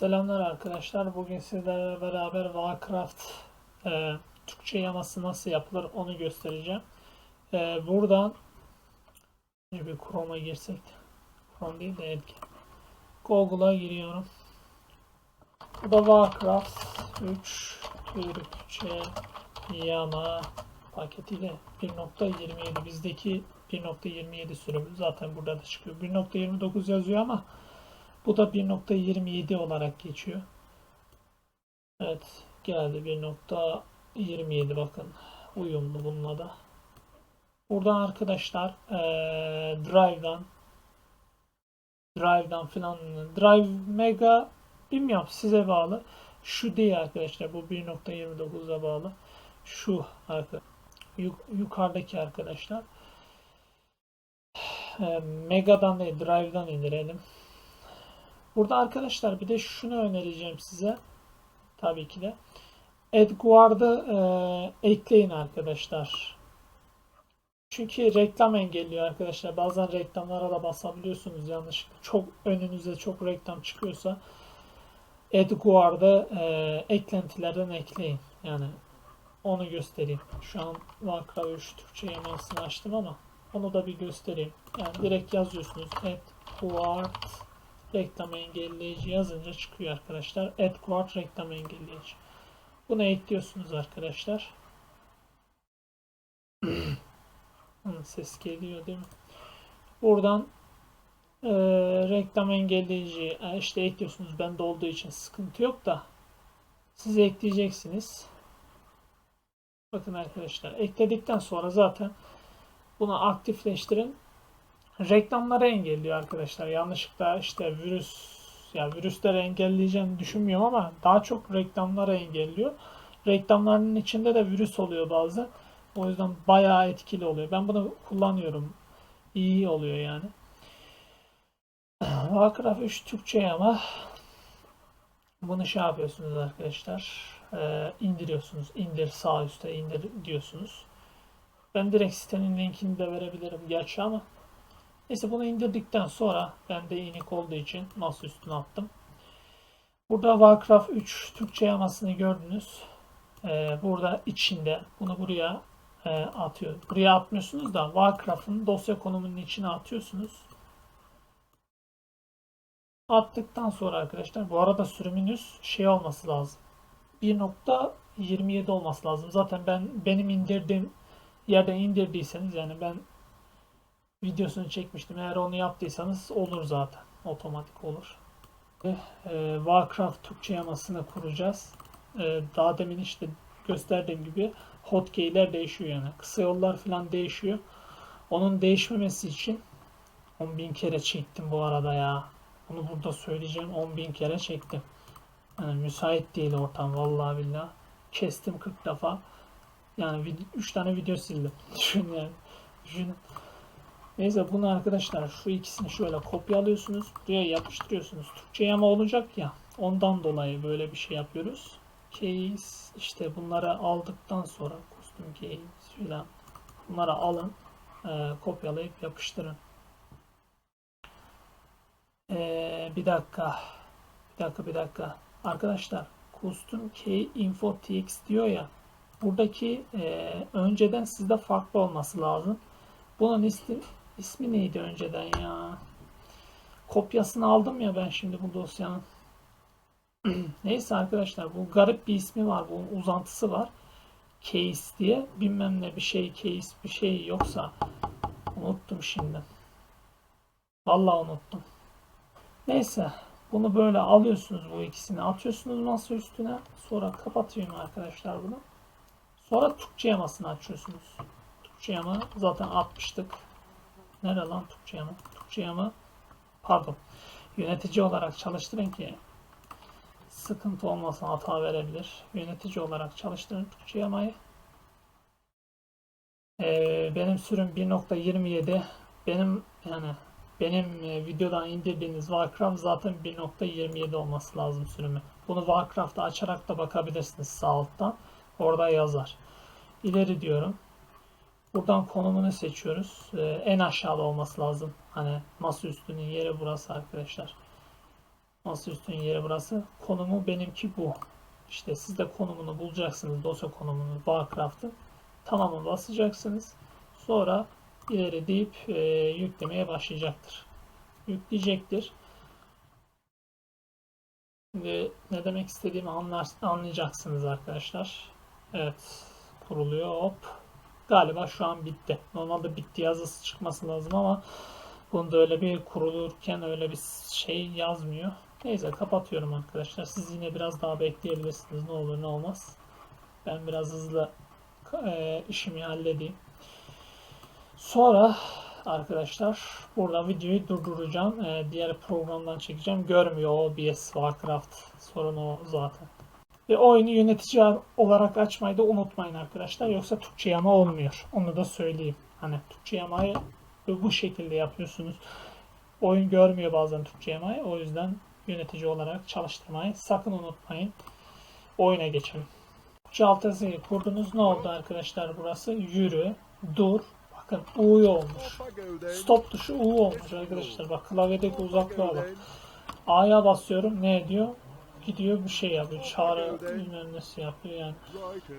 Selamlar arkadaşlar. Bugün sizlerle beraber Warcraft e, Türkçe yaması nasıl yapılır onu göstereceğim. E, buradan bir Chrome'a girsek. Chrome değil de Edge. Google'a giriyorum. Bu da Warcraft 3 Türkçe yama paketiyle 1.27 bizdeki 1.27 sürümü zaten burada da çıkıyor. 1.29 yazıyor ama bu da 1.27 olarak geçiyor. Evet geldi 1.27 bakın uyumlu bununla da. Buradan arkadaşlar eee Drive'dan Drive'dan filan Drive Mega bilmiyorum size bağlı. Şu değil arkadaşlar bu 1.29'a bağlı. Şu yukarıdaki arkadaşlar. Eee, Mega'dan değil Drive'dan indirelim. Burada arkadaşlar bir de şunu önereceğim size. Tabii ki de. AdGuard'ı e, ekleyin arkadaşlar. Çünkü reklam engelliyor arkadaşlar. Bazen reklamlara da basabiliyorsunuz yanlışlıkla. Çok önünüze çok reklam çıkıyorsa AdGuard'ı e, eklentilerden ekleyin. Yani onu göstereyim. Şu an Warcraft 3 Türkçe yamasını açtım ama onu da bir göstereyim. Yani direkt yazıyorsunuz AdGuard reklam engelleyici yazınca çıkıyor arkadaşlar. AdGuard reklam engelleyici. Bunu ekliyorsunuz arkadaşlar. Ses geliyor değil mi? Buradan e, reklam engelleyici e, işte ekliyorsunuz. Bende olduğu için sıkıntı yok da siz ekleyeceksiniz. Bakın arkadaşlar ekledikten sonra zaten bunu aktifleştirin reklamları engelliyor arkadaşlar. Yanlışlıkla işte virüs ya virüsleri engelleyeceğini düşünmüyorum ama daha çok reklamları engelliyor. Reklamların içinde de virüs oluyor bazen. O yüzden bayağı etkili oluyor. Ben bunu kullanıyorum. İyi oluyor yani. Warcraft 3 Türkçe ama bunu şey yapıyorsunuz arkadaşlar. Ee, indiriyorsunuz. İndir sağ üstte indir diyorsunuz. Ben direkt sitenin linkini de verebilirim gerçi ama Neyse bunu indirdikten sonra ben de inik olduğu için masa üstüne attım. Burada Warcraft 3 Türkçe yamasını gördünüz. Ee, burada içinde bunu buraya e, atıyor. Buraya atmıyorsunuz da Warcraft'ın dosya konumunun içine atıyorsunuz. Attıktan sonra arkadaşlar bu arada sürümünüz şey olması lazım. 1.27 olması lazım. Zaten ben benim indirdiğim yerden indirdiyseniz yani ben videosunu çekmiştim. Eğer onu yaptıysanız olur zaten. Otomatik olur. E, Warcraft Türkçe yamasını kuracağız. E, daha demin işte gösterdiğim gibi hotkey'ler değişiyor yani. Kısa yollar falan değişiyor. Onun değişmemesi için 10.000 kere çektim bu arada ya. Bunu burada söyleyeceğim 10.000 kere çektim. Yani müsait değil ortam vallahi billah. Kestim 40 defa. Yani 3 tane video sildim. Düşün yani. Düşün. Neyse bunu arkadaşlar şu ikisini şöyle kopyalıyorsunuz. Buraya yapıştırıyorsunuz. Türkçe yama olacak ya. Ondan dolayı böyle bir şey yapıyoruz. Case işte bunları aldıktan sonra kostüm case filan bunları alın. E, kopyalayıp yapıştırın. E, bir dakika. Bir dakika bir dakika. Arkadaşlar custom key info tx diyor ya. Buradaki e, önceden sizde farklı olması lazım. Bunun ismi İsmi neydi önceden ya? Kopyasını aldım ya ben şimdi bu dosyanın. Neyse arkadaşlar bu garip bir ismi var. Bu uzantısı var. Case diye. Bilmem ne bir şey case bir şey yoksa unuttum şimdi. Vallahi unuttum. Neyse bunu böyle alıyorsunuz bu ikisini atıyorsunuz masa üstüne. Sonra kapatıyorum arkadaşlar bunu. Sonra Türkçe yamasını açıyorsunuz. Türkçe yama zaten atmıştık. Nere lan Türkçe yama? Türkçe yama pardon yönetici olarak çalıştırın ki sıkıntı olmasın hata verebilir. Yönetici olarak çalıştırın Türkçe yamayı. Ee, benim sürüm 1.27 benim yani benim e, videodan indirdiğiniz Warcraft zaten 1.27 olması lazım sürümü. Bunu Warcraft'ta açarak da bakabilirsiniz sağ alttan. Orada yazar. İleri diyorum. Buradan konumunu seçiyoruz. Ee, en aşağıda olması lazım. Hani masa üstünün yeri burası arkadaşlar. Masaüstünün yeri burası. Konumu benimki bu. İşte siz de konumunu bulacaksınız. Dosya konumunu Warcraft'ın. Tamamı basacaksınız. Sonra ileri deyip e, yüklemeye başlayacaktır. Yükleyecektir. Şimdi ne demek istediğimi anlar, anlayacaksınız arkadaşlar. Evet. Kuruluyor. Hop. Galiba şu an bitti. Normalde bitti yazısı çıkması lazım ama bunda öyle bir kurulurken öyle bir şey yazmıyor. Neyse kapatıyorum arkadaşlar. Siz yine biraz daha bekleyebilirsiniz. Ne olur ne olmaz. Ben biraz hızlı e, işimi halledeyim. Sonra arkadaşlar burada videoyu durduracağım. E, diğer programdan çekeceğim. Görmüyor OBS Warcraft. Sorun o zaten. Ve oyunu yönetici olarak açmayı da unutmayın arkadaşlar. Yoksa Türkçe yama olmuyor. Onu da söyleyeyim. Hani Türkçe yamayı bu şekilde yapıyorsunuz. Oyun görmüyor bazen Türkçe yamayı. O yüzden yönetici olarak çalıştırmayı sakın unutmayın. Oyuna geçelim. Türkçe alt yazıyı kurdunuz. Ne oldu arkadaşlar burası? Yürü, dur. Bakın U olmuş. Stop tuşu U olmuş arkadaşlar. Bak klavyedeki uzaklığa bak. A'ya basıyorum. Ne ediyor? Gidiyor bir şey yapıyor. Çağrı bilmem nesi yapıyor yani.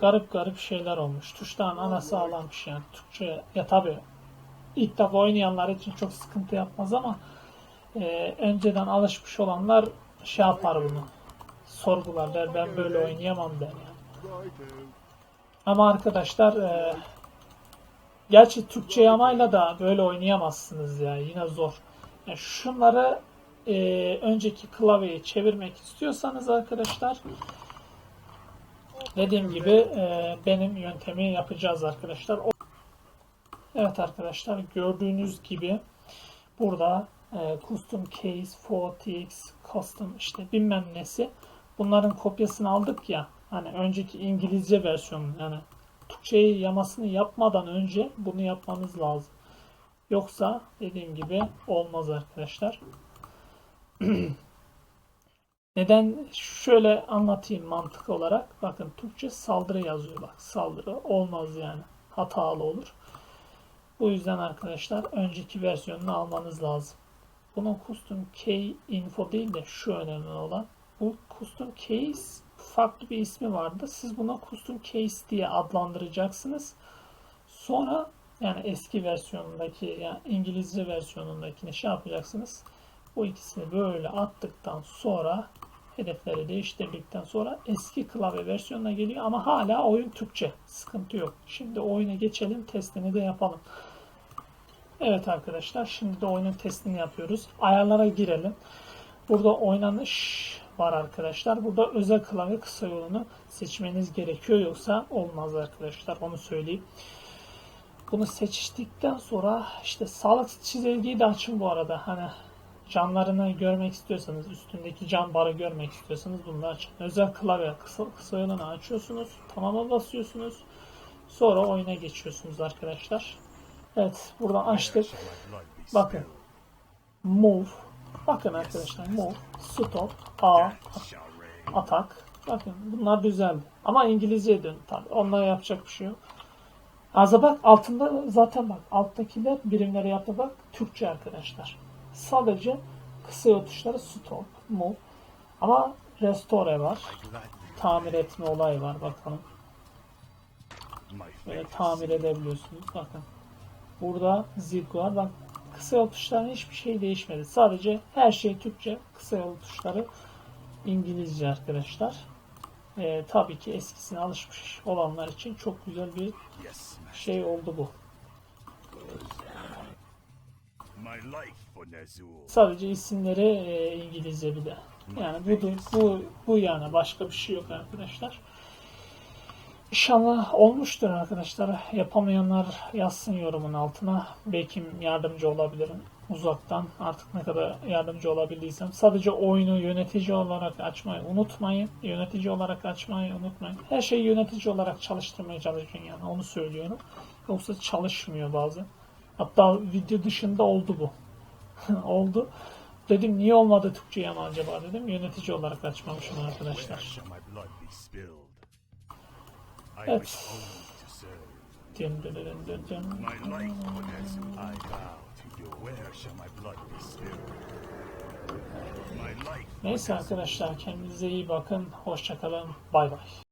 Garip garip şeyler olmuş. Tuşların anası ağlamış yani. Türkçe ya tabi ilk defa oynayanlar için çok sıkıntı yapmaz ama e, önceden alışmış olanlar şey yapar bunu. Sorgular der ben böyle oynayamam der yani. Ama arkadaşlar e, gerçi Türkçe yamayla da böyle oynayamazsınız ya yine zor. Yani şunları e, önceki klavyeyi çevirmek istiyorsanız arkadaşlar dediğim gibi e, benim yöntemi yapacağız arkadaşlar. Evet arkadaşlar gördüğünüz gibi burada e, custom case 4tx custom işte bilmem nesi bunların kopyasını aldık ya hani önceki İngilizce versiyonu yani Türkçeyi yamasını yapmadan önce bunu yapmanız lazım. Yoksa dediğim gibi olmaz arkadaşlar. Neden şöyle anlatayım mantık olarak. Bakın Türkçe saldırı yazıyor bak. Saldırı olmaz yani. Hatalı olur. Bu yüzden arkadaşlar önceki versiyonunu almanız lazım. Bunun custom key info değil de şu önemli olan. Bu custom case farklı bir ismi vardı. Siz buna custom case diye adlandıracaksınız. Sonra yani eski versiyonundaki yani İngilizce versiyonundakini şey yapacaksınız. Bu ikisini böyle attıktan sonra hedefleri değiştirdikten sonra eski klavye versiyonuna geliyor ama hala oyun Türkçe. Sıkıntı yok. Şimdi oyuna geçelim. Testini de yapalım. Evet arkadaşlar şimdi de oyunun testini yapıyoruz. Ayarlara girelim. Burada oynanış var arkadaşlar. Burada özel klavye kısa yolunu seçmeniz gerekiyor yoksa olmaz arkadaşlar. Onu söyleyeyim. Bunu seçtikten sonra işte sağlık çizelgeyi de açın bu arada. Hani canlarını görmek istiyorsanız, üstündeki can barı görmek istiyorsanız bunu açın. Özel klavye kısa, kısa yolunu açıyorsunuz. Tamama basıyorsunuz. Sonra oyuna geçiyorsunuz arkadaşlar. Evet buradan açtık. Bakın. Move. Bakın arkadaşlar move, stop, A, atak. Bakın bunlar güzel. Ama İngilizce dön tabi. Onlara yapacak bir şey yok. Aza bak altında zaten bak alttakiler birimlere yaptı bak Türkçe arkadaşlar. Sadece kısa yol tuşları stop, move. Ama restore var. Tamir etme olayı var bakalım. Böyle tamir edebiliyorsunuz. Bakın. Burada zil var. Bak kısa yol tuşlarının hiçbir şey değişmedi. Sadece her şey Türkçe. Kısa yol tuşları İngilizce arkadaşlar. Ee, tabii ki eskisine alışmış olanlar için çok güzel bir şey oldu bu. Sadece isimleri e, İngilizce bir de. Yani bu, bu, bu yani başka bir şey yok arkadaşlar. İnşallah olmuştur arkadaşlar. Yapamayanlar yazsın yorumun altına. Belki yardımcı olabilirim uzaktan. Artık ne kadar yardımcı olabildiysem. Sadece oyunu yönetici olarak açmayı unutmayın. Yönetici olarak açmayı unutmayın. Her şeyi yönetici olarak çalıştırmaya çalışın yani onu söylüyorum. Yoksa çalışmıyor bazen. Hatta video dışında oldu bu. oldu. Dedim niye olmadı Türkçe'ye ama acaba dedim. Yönetici olarak açmamışım arkadaşlar. Evet. Dim dim dim dim dim. Neyse arkadaşlar kendinize iyi bakın. Hoşçakalın. Bay bay.